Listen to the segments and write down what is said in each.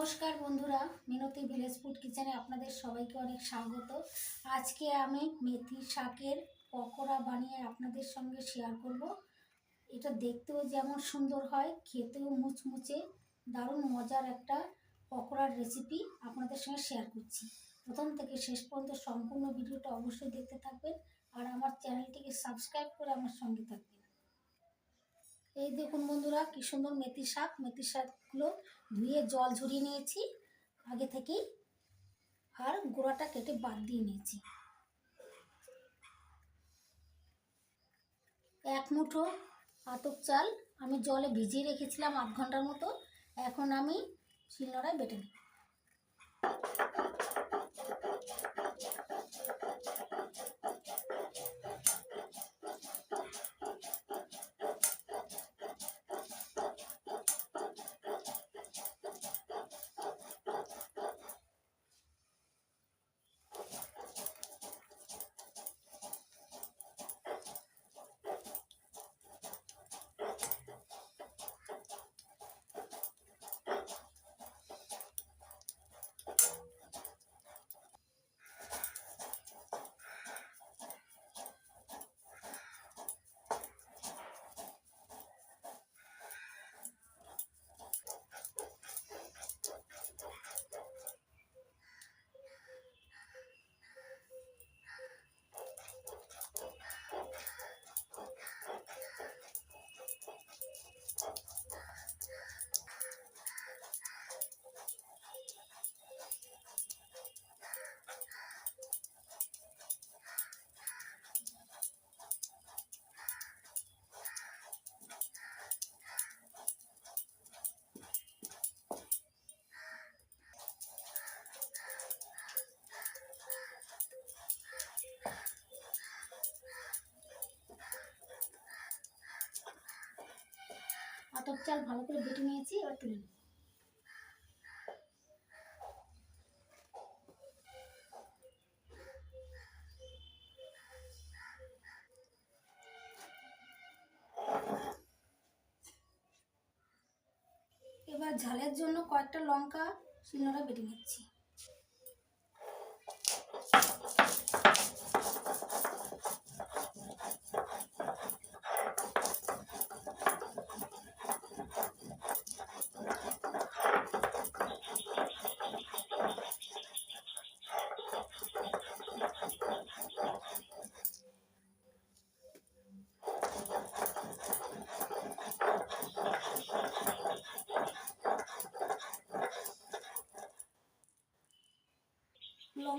নমস্কার বন্ধুরা, মিনতি village food কিচেনে আপনাদের সবাইকে অনেক স্বাগত। আজকে আমি মেথি শাকের পকোড়া বানিয়ে আপনাদের সঙ্গে শেয়ার করব। এটা দেখতেও যেমন সুন্দর হয়, খেতেও মুচমুচে, দারুণ মজার একটা পকোড়ার রেসিপি আপনাদের সঙ্গে শেয়ার করছি। প্রথম থেকে শেষ পর্যন্ত সম্পূর্ণ ভিডিওটা অবশ্যই দেখতে থাকবেন আর আমার চ্যানেলটিকে সাবস্ক্রাইব করে আমার সঙ্গে থাকবেন। এই দেখুন বন্ধুরা, কি সুন্দর মেথি শাক। মেথি শাকগুলো ধুয়ে জল ঝরিয়ে নিয়েছি। আগে থেকেই আর গোড়াটা কেটে বাদ দিয়ে নিয়েছি। এক মুঠো আতপ চাল আমি জলে ভিজিয়ে রেখেছিলাম আধ ঘণ্টার মতো। এখন আমি শিলনোড়ায় বেটে নিই আতপ চাল ভালো করে বেটে নিয়েছি, এবার তুলে নেব। এবার ঝালের জন্য কয়েকটা লঙ্কা, শিলনোড়া বেটে নিচ্ছি।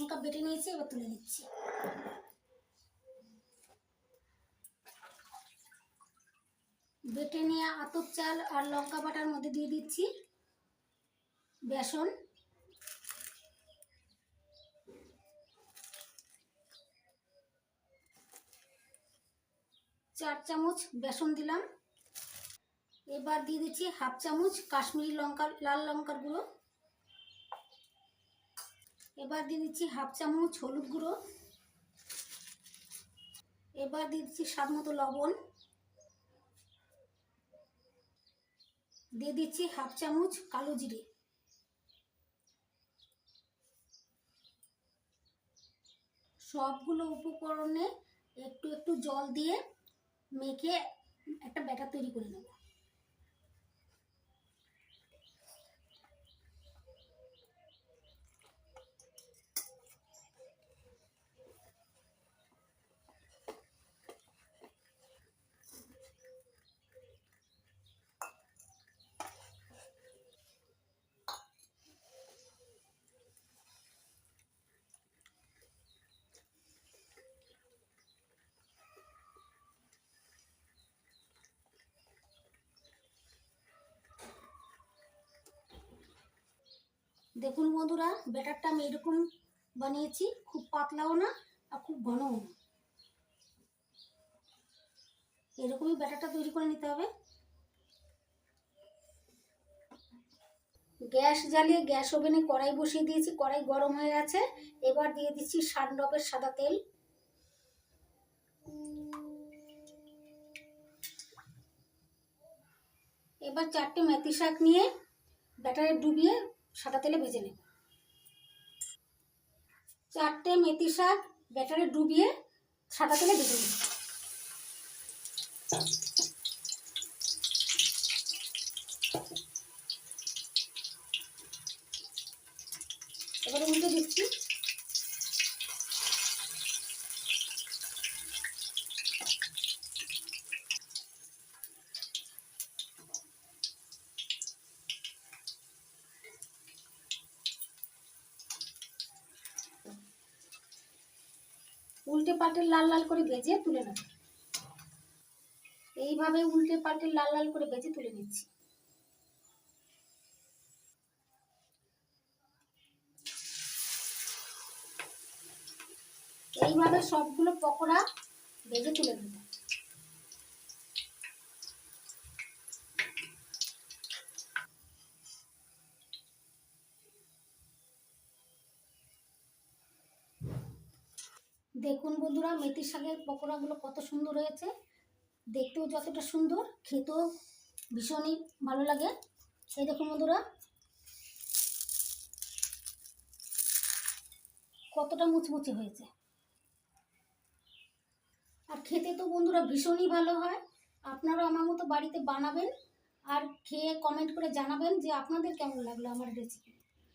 লঙ্কা বেটে নিয়েছি, এবার তুলে নিচ্ছি। বেটে নিয়ে আতপ চাল আর লঙ্কা বাটার মধ্যে দিয়ে দিচ্ছি। বেসন। চার চামচ বেসন দিলাম। এবার দিয়ে দিচ্ছি হাফ চামচ কাশ্মীরি লঙ্কা, লাল লঙ্কার গুঁড়ো। এবার দিয়ে দিচ্ছি হাফ চামচ হলুদ গুঁড়ো। এবার দিয়ে দিচ্ছি স্বাদ মতো লবণ। দিয়ে দিচ্ছি হাফ চামচ কালো জিরে। সবগুলো উপকরণে একটু একটু জল দিয়ে মেখে একটা ব্যাটার তৈরি করে নেব। দেখুন বন্ধুরা, ব্যাটারটা আমি এরকম বানিয়েছি, খুব পাতলাও না আর খুব ঘনও না। এরকমই ব্যাটারটা তৈরি করে নিতে হবে। গ্যাস জ্বালিয়ে গ্যাস ওভেনে কড়াই বসিয়ে দিয়েছি, কড়াই গরম হয়ে গেছে। এবার দিয়ে দিচ্ছি সানডপের সাদা তেল। এবার চারটে মেথি শাক নিয়ে ব্যাটারে ডুবিয়ে সাদা তেলে ভেজে নেব। চারটে মেথি শাক ব্যাটারে ডুবিয়ে সাদা তেলে ভেজে নেব। এবারে উল্টে দিচ্ছি। উল্টে পাল্টে লাল লাল করে ভেজে তুলে নেব। এইভাবে উল্টে পাল্টে লাল লাল করে ভেজে তুলে নিচ্ছি। এইভাবে সবগুলো পকোড়া ভেজে তুলে নেব। দেখুন বন্ধুরা, মেথির শাকের পকোড়াগুলো কত সুন্দর হয়েছে। দেখতেও যতটা সুন্দর, খেতেও ভীষণই ভালো লাগে। এই দেখুন বন্ধুরা, কতটা মুচমুচে হয়েছে। আর খেতে তো বন্ধুরা ভীষণই ভালো হয়। আপনারাও আমার মতো বাড়িতে বানাবেন আর খেয়ে কমেন্ট করে জানাবেন যে আপনাদের কেমন লাগল আমার রেসিপি